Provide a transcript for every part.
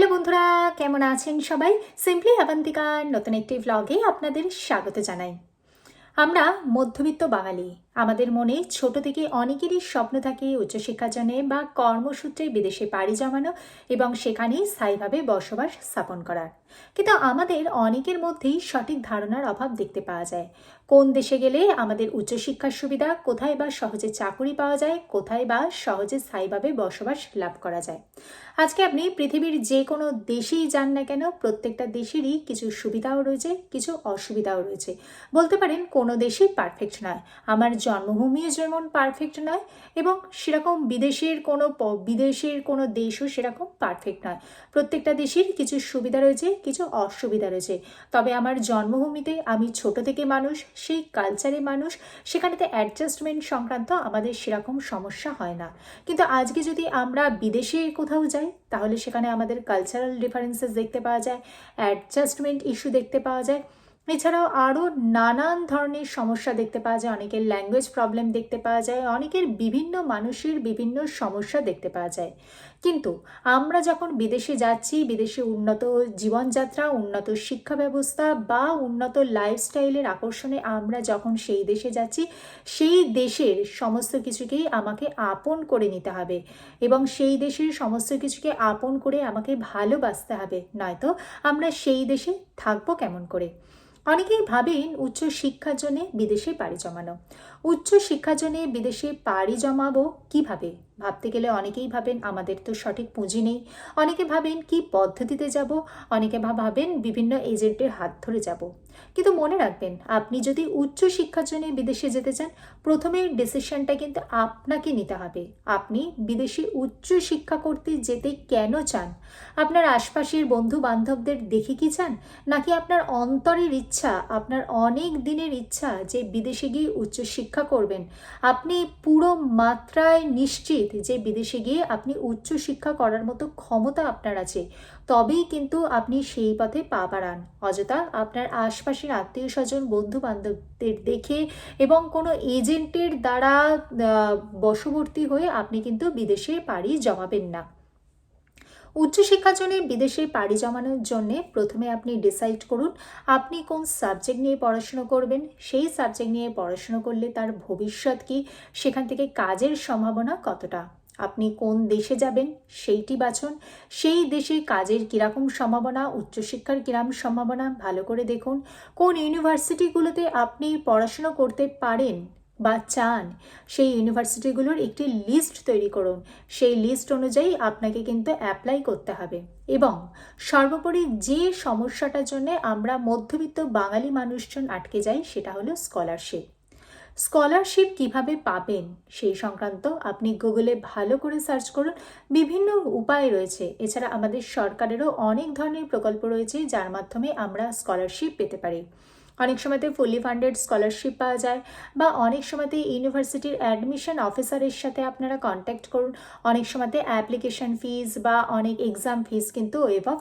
Hello বন্ধুরা, কেমন আছেন সবাই? সিম্পলি আবান্তিকার নতুন একটি ভ্লগে আপনাদের স্বাগত জানাই। আমরা মধ্যবিত্ত বাঙালি। আমাদের মনে ছোট থেকে অনেকেরই স্বপ্ন থাকে উচ্চশিক্ষার জন্যে বা কর্মসূত্রে বিদেশে পাড়ি জমানো এবং সেখানেই স্থায়ীভাবে বসবাস স্থাপন করার। কিন্তু আমাদের অনেকের মধ্যেই সঠিক ধারণার অভাব দেখতে পাওয়া যায়। কোন দেশে গেলে আমাদের উচ্চশিক্ষার সুবিধা কোথায় বা সহজে চাকুরি পাওয়া যায়, কোথায় বা সহজে স্থায়ীভাবে বসবাস লাভ করা যায়? আজকে আপনি পৃথিবীর যে কোনো দেশেই যান না কেন, প্রত্যেকটা দেশেরই কিছু সুবিধাও রয়েছে, কিছু অসুবিধাও রয়েছে। বলতে পারেন কোনো দেশই পারফেক্ট নয়। আমার জন্মভূমিও যেমন পারফেক্ট নয় এবং সেরকম বিদেশের কোনো বিদেশের কোনো দেশও সেরকম পারফেক্ট নয়। প্রত্যেকটা দেশের কিছু সুবিধা রয়েছে, কিছু অসুবিধা রয়েছে। তবে আমার জন্মভূমিতে আমি ছোট থেকে মানুষ, সেই কালচারে মানুষ, সেখানেতে অ্যাডজাস্টমেন্ট সংক্রান্ত আমাদের সেরকম সমস্যা হয় না। কিন্তু আজকে যদি আমরা বিদেশে কোথাও যাই, তাহলে সেখানে আমাদের কালচারাল ডিফারেন্সেস দেখতে পাওয়া যায় অ্যাডজাস্টমেন্ট ইস্যু দেখতে পাওয়া যায়। এছাড়াও আরও নানান ধরনের সমস্যা দেখতে পাওয়া যায়, অনেকের ল্যাঙ্গুয়েজ প্রবলেম দেখতে পাওয়া যায়, অনেকের বিভিন্ন মানুষের বিভিন্ন সমস্যা দেখতে পাওয়া যায়। কিন্তু আমরা যখন বিদেশে যাচ্ছি, বিদেশে উন্নত জীবনযাত্রা, উন্নত শিক্ষা ব্যবস্থা বা উন্নত লাইফস্টাইলের আকর্ষণে আমরা যখন সেই দেশে যাচ্ছি, সেই দেশের সমস্ত কিছুকেই আমাকে আপন করে নিতে হবে এবং সেই দেশের সমস্ত কিছুকে আপন করে আমাকে ভালোবাসতে হবে। নয়তো আমরা সেই দেশে থাকব কেমন করে? অনেকেই ভাবেন উচ্চ শিক্ষার জন্য বিদেশে পাড়ি জমানো। উচ্চ শিক্ষার জন্য বিদেশে পাড়ি জমাবো কীভাবে? ভাবতে গেলে অনেকেই ভাবেন আমাদের তো সঠিক পুঁজি নেই। অনেকে ভাবেন কি পদ্ধতিতে যাব? অনেকে ভাবেন বিভিন্ন এজেন্টের হাত ধরে যাব। কিন্তু মনে রাখবেন, আপনি যদি উচ্চ শিক্ষার জন্য বিদেশে যেতে চান, প্রথমে ডিসিশনটা কিন্তু আপনাকে নিতে হবে। আপনি বিদেশে উচ্চ শিক্ষা করতে যেতে কেন চান? আপনার আশপাশের বন্ধু বান্ধবদের দেখে কি চান? নাকি আপনার অন্তরের ইচ্ছা, আপনার অনেক দিনের ইচ্ছা যে বিদেশে গিয়ে উচ্চশিক্ষা করবেন। আপনি পুরো মাত্রায় নিশ্চিত যে বিদেশে গিয়ে আপনি উচ্চশিক্ষা করার মতো ক্ষমতা আপনার আছে। তবেই কিন্তু আপনি সেই পথে পা বাড়ান। অযথা আপনার আশপাশের আত্মীয় স্বজন বন্ধু বান্ধবদের দেখে এবং কোনো এজেন্টের দ্বারা বশবর্তী হয়ে আপনি কিন্তু বিদেশে পাড়ি জমাবেন না। উচ্চশিক্ষার জন্য বিদেশে পাড়ি জমানোর জন্য প্রথমে আপনি ডিসাইড করুন, আপনি কোন সাবজেক্ট নিয়ে পড়াশুনো করবেন? সেই সাবজেক্ট নিয়ে পড়াশুনো করলে তার ভবিষ্যৎ কি? সেখান থেকে কাজের সম্ভাবনা কতটা? আপনি কোন দেশে যাবেন? সেইটি বাছুন। সেই দেশে কাজের কীরকম সম্ভাবনা, উচ্চশিক্ষার কীরকম সম্ভাবনা, ভালো করে দেখুন। কোন ইউনিভার্সিটিগুলোতে আপনি পড়াশুনো করতে পারেন? বা চান, সেই ইউনিভার্সিটিগুলোর একটি লিস্ট তৈরি করুন। সেই লিস্ট অনুযায়ী আপনাকে কিন্তু অ্যাপ্লাই করতে হবে। এবং সর্বোপরি যে সমস্যাটার জন্য আমরা মধ্যবিত্ত বাঙালি মানুষজন আটকে যাই সেটা হলো স্কলারশিপ। স্কলারশিপ কীভাবে পাবেন সেই সংক্রান্ত আপনি গুগলে ভালো করে সার্চ করুন। বিভিন্ন উপায় রয়েছে। এছাড়া আমাদের সরকারেরও অনেক ধরনের প্রকল্প রয়েছে যার মাধ্যমে আমরা স্কলারশিপ পেতে পারি। অনেক সময়তে ফুলি ফান্ডেড স্কলারশিপ পাওয়া যায় বা অনেক সময়তে ইউনিভার্সিটির অ্যাডমিশন অফিসারের সাথে আপনারা কন্ট্যাক্ট করুন। অনেক সময়তে অ্যাপ্লিকেশন ফিস বা অনেক এক্সাম ফিস কিন্তু ওয়েভ অফ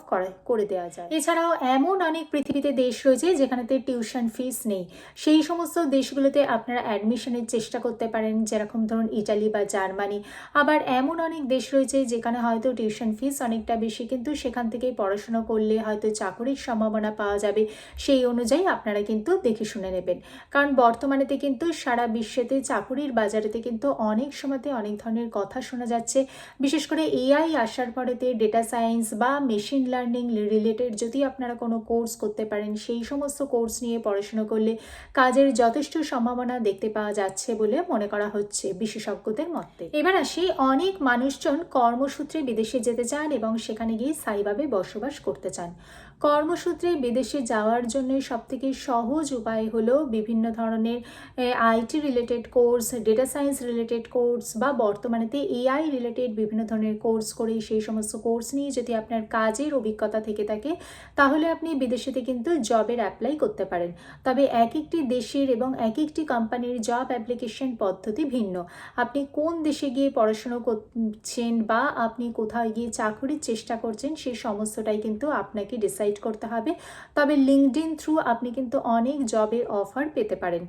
করে দেওয়া যায়। এছাড়াও এমন অনেক পৃথিবীতে দেশ রয়েছে যেখানেতে টিউশন ফিস নেই। সেই সমস্ত দেশগুলোতে আপনারা অ্যাডমিশনের চেষ্টা করতে পারেন, যেরকম ধরুন ইটালি বা জার্মানি। আবার এমন অনেক দেশ রয়েছে যেখানে হয়তো টিউশন ফিস অনেকটা বেশি, কিন্তু সেখান থেকেই পড়াশোনা করলে হয়তো চাকরির সম্ভাবনা পাওয়া যাবে। সেই অনুযায়ী আপনারা কিন্তু দেখে শুনে নেবেন। কারণ বর্তমানেতে কিন্তু সারা বিশ্বেতে চাকুরির বাজারেতে কিন্তু অনেক সময়তে অনেক ধরনের কথা শোনা যাচ্ছে। বিশেষ করে এআই আসার পরেতে ডেটা সায়েন্স বা মেশিন লার্নিং রিলেটেড যদি আপনারা কোনো কোর্স করতে পারেন, সেই সমস্ত কোর্স নিয়ে পড়াশুনো করলে কাজের যথেষ্ট সম্ভাবনা দেখতে পাওয়া যাচ্ছে বলে মনে করা হচ্ছে বিশেষজ্ঞদের মতে। এবার আসি, অনেক মানুষজন কর্মসূত্রে বিদেশে যেতে চান এবং সেখানে গিয়ে স্থায়ীভাবে বসবাস করতে চান। কর্মসূত্রে বিদেশে যাওয়ার জন্য সবথেকে সহজ উপায় হলো বিভিন্ন ধরনের IT related course data science related course বা বর্তমানেতে এআই রিলেটেড বিভিন্ন ধরনের কোর্স করে সেই সমস্ত কোর্স নিয়ে যদি আপনার কাজের অভিজ্ঞতা থেকে থাকে, তাহলে আপনি বিদেশেতে কিন্তু জবের অ্যাপ্লাই করতে পারেন। তবে এক একটি দেশের এবং এক একটি কোম্পানির জব অ্যাপ্লিকেশন পদ্ধতি ভিন্ন। আপনি কোন দেশে গিয়ে পড়াশুনো করছেন বা আপনি কোথায় গিয়ে চাকরির চেষ্টা করছেন সেই সমস্তটাই কিন্তু আপনাকে ডিসাইড করতে হবে। তবে লিঙ্কড ইন থ্রু আপনি কিন্তু অনেক জবের অফার পেতে পারেন।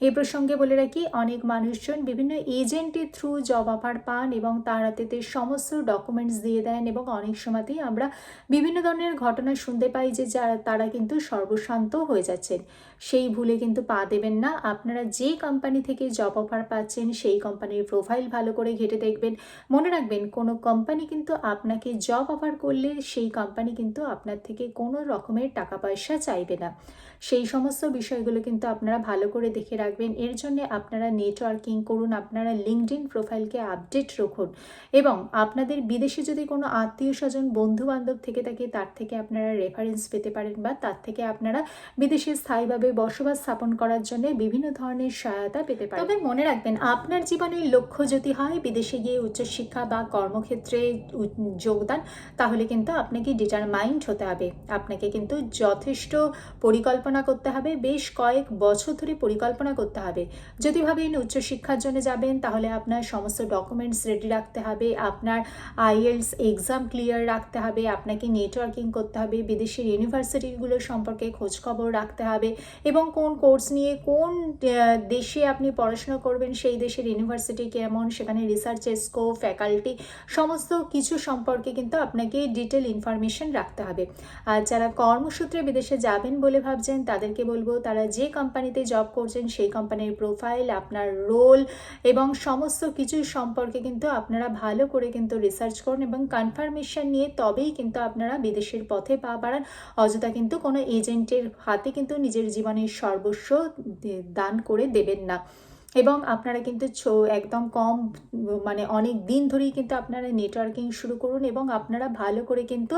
এই প্রসঙ্গে বলে রাখি, অনেক মানুষজন বিভিন্ন এজেন্টের থ্রু জব অফার পান এবং তার হাতেতে সমস্ত ডকুমেন্টস দিয়ে দেন এবং অনেক সময়তেই আমরা বিভিন্ন ধরনের ঘটনা শুনতে পাই যে যারা, তারা কিন্তু সর্বশান্ত হয়ে যাচ্ছেন। সেই ভুলে কিন্তু পা দেবেন না। আপনারা যে কোম্পানি থেকে জব অফার পাচ্ছেন, সেই কোম্পানির প্রোফাইল ভালো করে ঘেটে দেখবেন। মনে রাখবেন, কোনো কোম্পানি কিন্তু আপনাকে জব অফার করলে সেই কোম্পানি কিন্তু আপনার থেকে কোনো রকমের টাকা পয়সা চাইবে না। সেই সমস্ত বিষয়গুলো কিন্তু আপনারা ভালো করে দেখে রাখবেন। এর জন্য আপনারা নেটওয়ার্কিং করুন, আপনারা লিঙ্কডিন প্রোফাইলকে আপডেট রাখুন এবং আপনাদের বিদেশে যদি কোনো আত্মীয় স্বজন বন্ধু বান্ধব থেকে থাকে, তার থেকে আপনারা রেফারেন্স পেতে পারেন বা তার থেকে আপনারা বিদেশে স্থায়ীভাবে বসবাস স্থাপন করার জন্য বিভিন্ন ধরনের সহায়তা পেতে পারেন। তবে মনে রাখবেন, আপনার জীবনের লক্ষ্য যদি হয় বিদেশে গিয়ে উচ্চশিক্ষা বা কর্মক্ষেত্রে যোগদান, তাহলে কিন্তু আপনাকে ডিটারমাইন্ড হতে হবে। আপনাকে কিন্তু যথেষ্ট পরিকল্পনা করতে হবে। বেশ কয়েক বছর ধরে পরিকল্পনা করতে হবে। যদি ভাবেন উচ্চশিক্ষার জন্য যাবেন, তাহলে আপনার সমস্ত ডকুমেন্টস রেডি রাখতে হবে, আপনার আইএলস এক্সাম ক্লিয়ার রাখতে হবে, আপনাকে নেটওয়ার্কিং করতে হবে, বিদেশের ইউনিভার্সিটিগুলো সম্পর্কে খোঁজখবর রাখতে হবে এবং কোন কোর্স নিয়ে কোন দেশে আপনি পড়াশোনা করবেন, সেই দেশের ইউনিভার্সিটি কেমন, সেখানে রিসার্চের স্কোপ ফ্যাকাল্টি সমস্ত কিছু সম্পর্কে কিন্তু আপনাকে ডিটেল ইনফরমেশন রাখতে হবে। আর যারা কর্মসূত্রে বিদেশে যাবেন বলে ভাবছেন, তাদেরকে বলব, তারা যে কোম্পানিতে জব করছেন, সেই কোম্পানির প্রোফাইল আপনার রোল এবং সমস্ত কিছুই সম্পর্কে কিন্তু আপনারা ভালো করে কিন্তু রিসার্চ করুন এবং কনফার্মেশন নিয়ে তবেই কিন্তু আপনারা বিদেশের পথে পা বাড়ান। অযথা কিন্তু কোনো এজেন্টের হাতে কিন্তু নিজের জীবনের সর্বস্ব দান করে দেবেন না। এবং আপনারা কিন্তু একদম কম মানে অনেক দিন ধরেই কিন্তু আপনারা নেটওয়ার্কিং শুরু করুন এবং আপনারা ভালো করে কিন্তু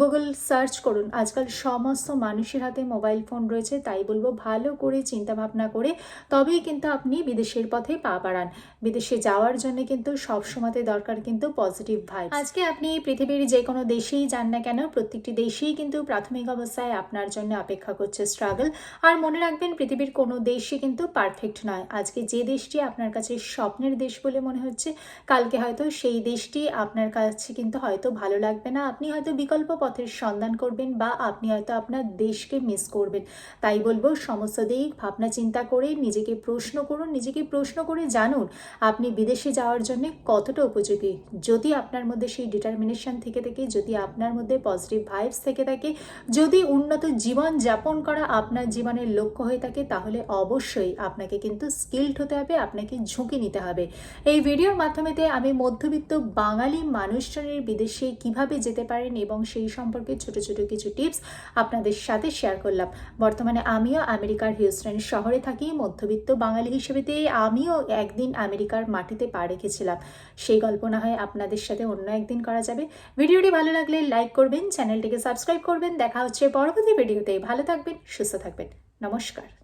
গুগল সার্চ করুন। আজকাল সমস্ত মানুষের হাতে মোবাইল ফোন রয়েছে, তাই বলব ভালো করে চিন্তা ভাবনা করে তবেই কিন্তু আপনি বিদেশের পথে পা বাড়ান। বিদেশে যাওয়ার জন্য কিন্তু সবসময়তে দরকার কিন্তু পজিটিভ ভাই আজকে আপনি পৃথিবীর যে কোনো দেশেই যান না কেন, প্রত্যেকটি দেশেই কিন্তু প্রাথমিক অবস্থায় আপনার জন্য অপেক্ষা করছে স্ট্রাগল আর মনে রাখবেন, পৃথিবীর কোনো দেশই কিন্তু পারফেক্ট নয়। আজকে যে দেশটি আপনার কাছে স্বপ্নের দেশ বলে মনে হচ্ছে, কালকে হয়তো সেই দেশটি আপনার কাছে কিন্তু হয়তো ভালো লাগবে না। আপনি হয়তো বিকল্প পথের সন্ধান করবেন বা আপনি হয়তো আপনার দেশকে মিস করবেন। তাই বলব, সমস্ত দিক ভাবনা চিন্তা করে নিজেকে প্রশ্ন করুন, নিজেকে প্রশ্ন করে জানুন, আপনি বিদেশে যাওয়ার জন্য কতটা উপযোগী? যদি আপনার মধ্যে সেই ডিটারমিনেশন থেকে থাকে, যদি আপনার মধ্যে পজিটিভ ভাইবস থেকে থাকে, যদি উন্নত জীবন যাপন করা আপনার জীবনের লক্ষ্য হয়ে থাকে, তাহলে অবশ্যই আপনাকে কিন্তু স্কিল্ড হতে হবে, আপনাকে ঝুঁকি নিতে হবে। এই ভিডিওর মাধ্যমেতে আমি মধ্যবিত্ত বাঙালি মানুষজনের বিদেশে কীভাবে যেতে পারেন এবং সেই সম্পর্কে ছোট ছোট কিছু টিপস আপনাদের সাথে শেয়ার করলাম। বর্তমানে আমিও আমেরিকার হিউস্টন শহরে থাকি, মধ্যবিত্ত বাঙালি হিসেবেতে আমিও একদিন আমেরিকার মাটিতে পা রেখেছিলাম। সেই গল্প না হয় আপনাদের সাথে অন্য একদিন করা যাবে। ভিডিওটি ভালো লাগলে লাইক করবেন, চ্যানেলটিকে সাবস্ক্রাইব করবেন। দেখা হচ্ছে পরবর্তী ভিডিওতে। ভালো থাকবেন, সুস্থ থাকবেন। নমস্কার।